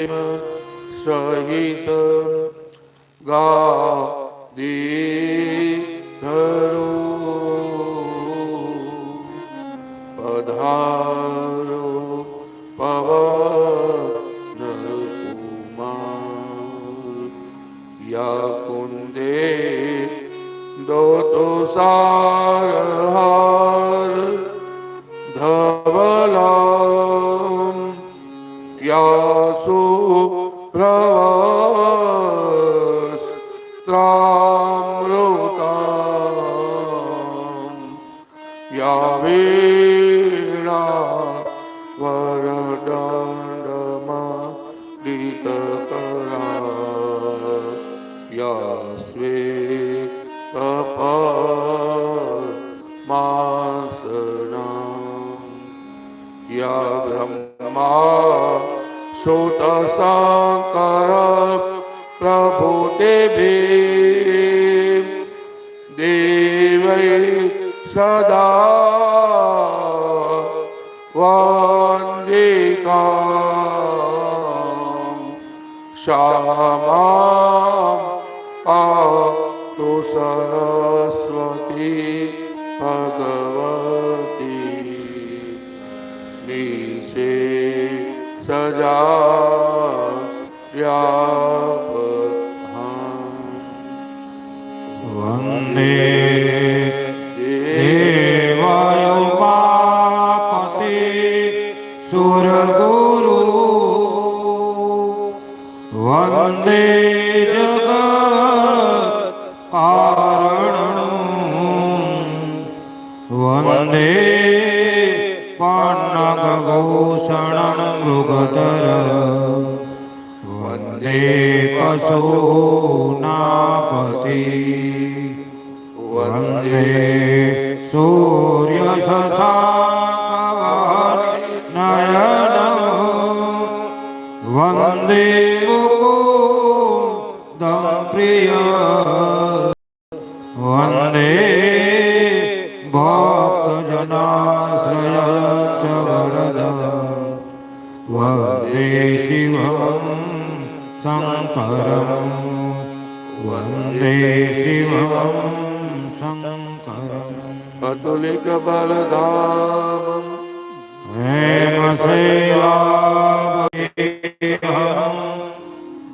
સહિત ગાદી ધરું પધારો પવન કુમાર યા કુંદે દોતો સાર ધવલામ પ્રવાસ ત્રામૃતામ યા વીણા વરદંડમાં દીતકરા યા સ્વે માસના યા બ્રહ્મા સુત શંકર પ્રભુ દેવી દેવૈ સદા વંદિકા શ્યામા પન્નગભૂષણં મૃગધર વંદે પશુનાપતિ વંદે સૂર્ય નયન વંદે મુકુદમ પ્રિય વંદે વંદે શિવમ શંકરમ વંદે શિવમ શંકરમ અતુલિક બલધામ હેમ શૈલાભેહમ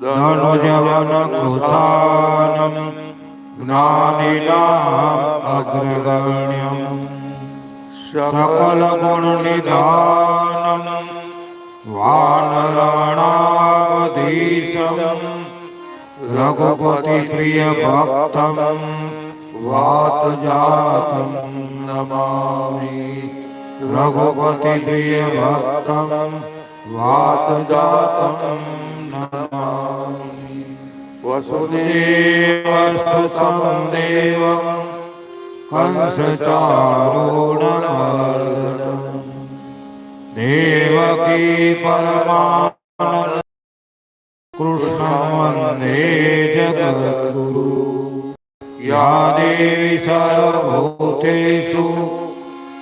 ધનુજવન કૃષાનમ वानराणामधीशं रघुपतिप्रियभक्तं वातजातं नमामि रघुपतिप्रियभक्तं वातजातं नमामि वसुदेवसुसं देवं कंसचारुणमर्दनम् દેવકી પરમાનંદ કૃષ્ણ વંદે જગદગુરુ. યા દેવી સર્વભૂતેષુ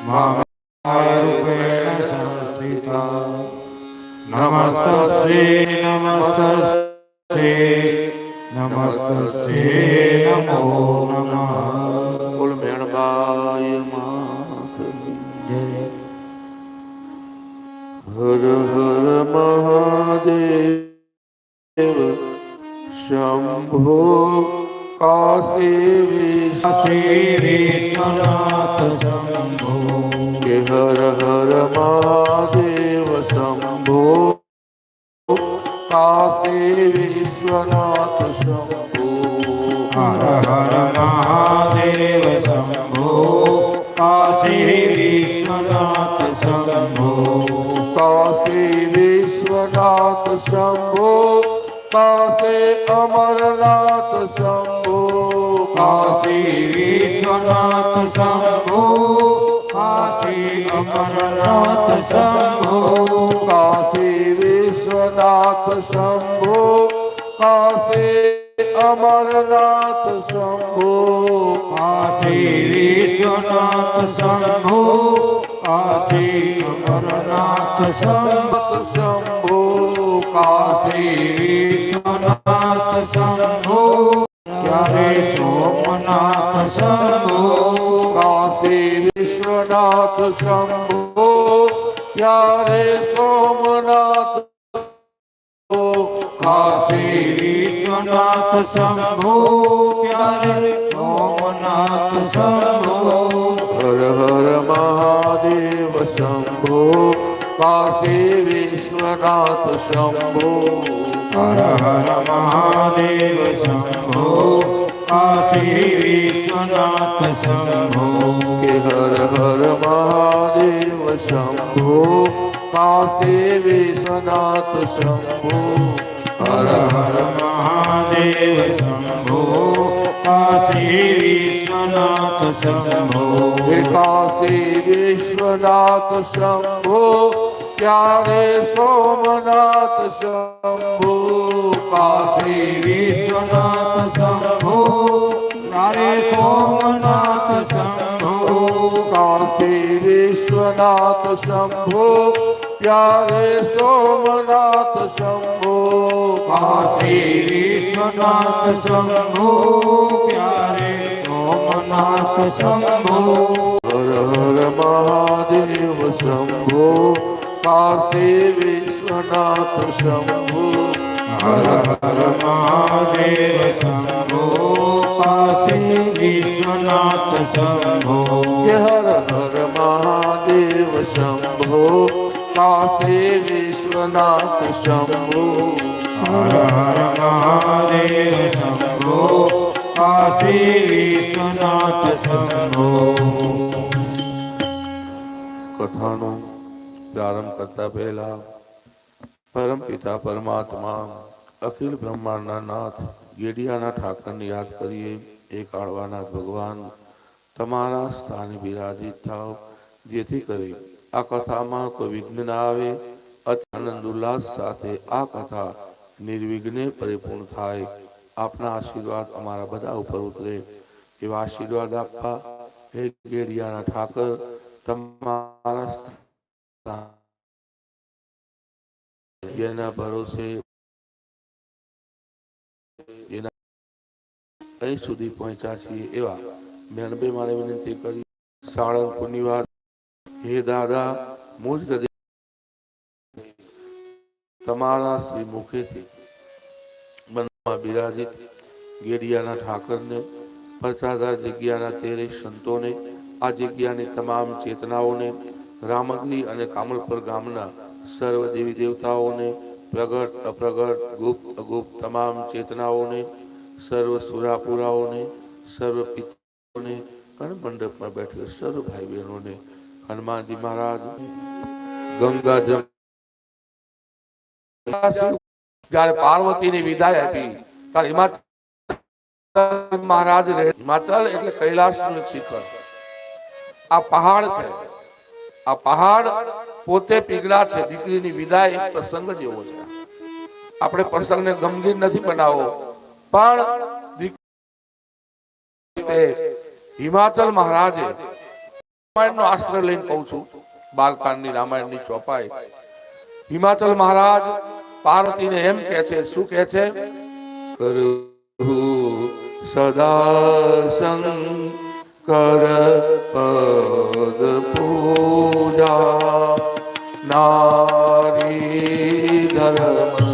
મામરૂપેણ સંસ્થિતા નમસ્તે નમસ્તે નમસ્તે નમો નમઃ. કુલ મેણબાય મા જય. હર હર મહાદેવ શંભો કાશી શ્રી વિશ્વનાથ શંભો। કે હર હર મહાદેવ શંભો કાશી વિશ્વનાથ શંભો। હર હર અમરનાથ શંભો કાશી વિશ્વનાથ શંભો કાશી અમરનાથ શંભો કાશી વિશ્વનાથ શંભો કાશી અમરનાથ શંભો કાશી વિશ્વનાથ શંભો કાશી અમરનાથ શંભો શંભો કાશી વિશ્વનાથ શંભો વિશ્વનાથ શંભો, ત્યારે સોમનાથ કાશી વિશ્વનાથ શંભો, ત્યારે સોમનાથ શંભો. હર હર મહાદેવ શંભો, કાશી વિશ્વનાથ શંભો. હર હર મહાદેવ શંભો, કાશી વિશ્વનાથ શંભો. હર હર મહાદેવ શંભો. કાશી વિશ્વનાથ શંભો. હર હર મહાદેવ શંભો. કાશી વિશ્વનાથ શંભો. કાશી વિશ્વનાથ શંભો. ત્યારે સોમનાથ શંભો. કાશી વિશ્વનાથ શંભો. નારે સોમનાથ વિશ્વનાથ શંભો પ્યારે સોમનાથ શંભો. કાશી વિશ્વનાથ શંભો પ્યારે સોમનાથ શંભો. હર હર મહાદેવ શંભો કાશી વિશ્વનાથ શંભો. હર હર મહાદેવ શંભો કાશી વિશ્વનાથ શંભો. વિશ્વનાથ શંભો હર હર મહાદેવ શંભો કાશી વિશ્વનાથ શંભો કથાનો પ્રારંભ કરતા પહેલા પરમ પિતા પરમાત્મા અખિલ બ્રહ્માંડના નાથ ગેડિયાના ઠાકરને યાદ કરીએ. એ કાળવાનાથ ભગવાન તમારા સ્થાને બિરાજિત થાવ જેથી કરી આ કથામાં કોઈ વિઘ્ન ના આવે. આનંદ ઉલ્લાસ સાથે આ કથા નિર્વિઘ્ને પરિપૂર્ણ થાય. આપના આશીર્વાદ અમારા બધા ઉપર ઉતરે. એવા આશીર્વાદ આપવા હે ગેડિયાના ઠાકર, તમારા જેના ભરોસે જેના અહીં સુધી પહોંચ્યા છીએ. એવા મેનબે મારે વિનંતી કરી. સાળંગ વાત હે દાદા, મુજ હૃદય તમારા શ્રી મુખેથી મનમાં બિરાજિત ગેડિયાના ઠાકરને પરચાદાર જગ્યાના તેરે સંતોને, આ જગ્યાની તમામ ચેતનાઓને રામગીરી અને કામલપર ગામના સર્વ દેવી દેવતાઓને, પ્રગટ, અપ્રગટ, ગુપ્ત, અગુપ્ત તમામ ચેતનાઓને, સર્વ સુરાપુરાઓને, સર્વ પિતૃઓને અને મંડપમાં બેઠેલા સર્વ ભાઈ બહેનોને હનુમાનજી મહારાજ, ગંગા જમ જ્યારે પાર્વતીને વિદાય આપી ત્યારે હિમાચલ મહારાજ હિમાચલ એટલે કૈલાસનું શિખર. આ પહાડ છે. આ પહાડ પોતે પીગળા છે. દીકરીની વિદાય એક પ્રસંગ જેવો છે. આપણે પ્રસંગને ગંભીર નથી બનાવવો પણ હિમાચલ મહારાજે રામાયણનો આશ્રય લઈને કહું છું. બાલકાંડની રામાયણની ચોપાઈ. હિમાચલ મહારાજ પાર્વતીને એમ કે છે શું કે છે? સદા શંકર પદ પૂજા નારી ધર્મ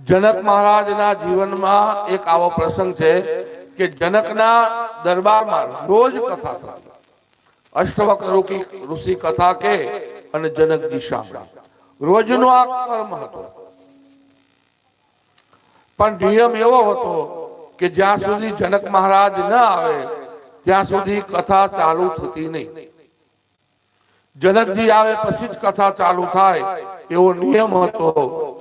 જનક મહારાજના જીવનમાં એક આવો પ્રસંગ છે કે જનકના દરબારમાં રોજ કથા થતી અષ્ટવક્ર ઋષિ ઋષિ કથા કે અને જનક દિશા. રોજનો આ કર્મ હતો. પણ નિયમ એવો હતો કે જ્યાં સુધી જનક મહારાજ ના આવે, ત્યાં સુધી કથા ચાલુ થતી નહીં. જનકજી આવે પછી જ કથા ચાલુ થાય એવો નિયમ હતો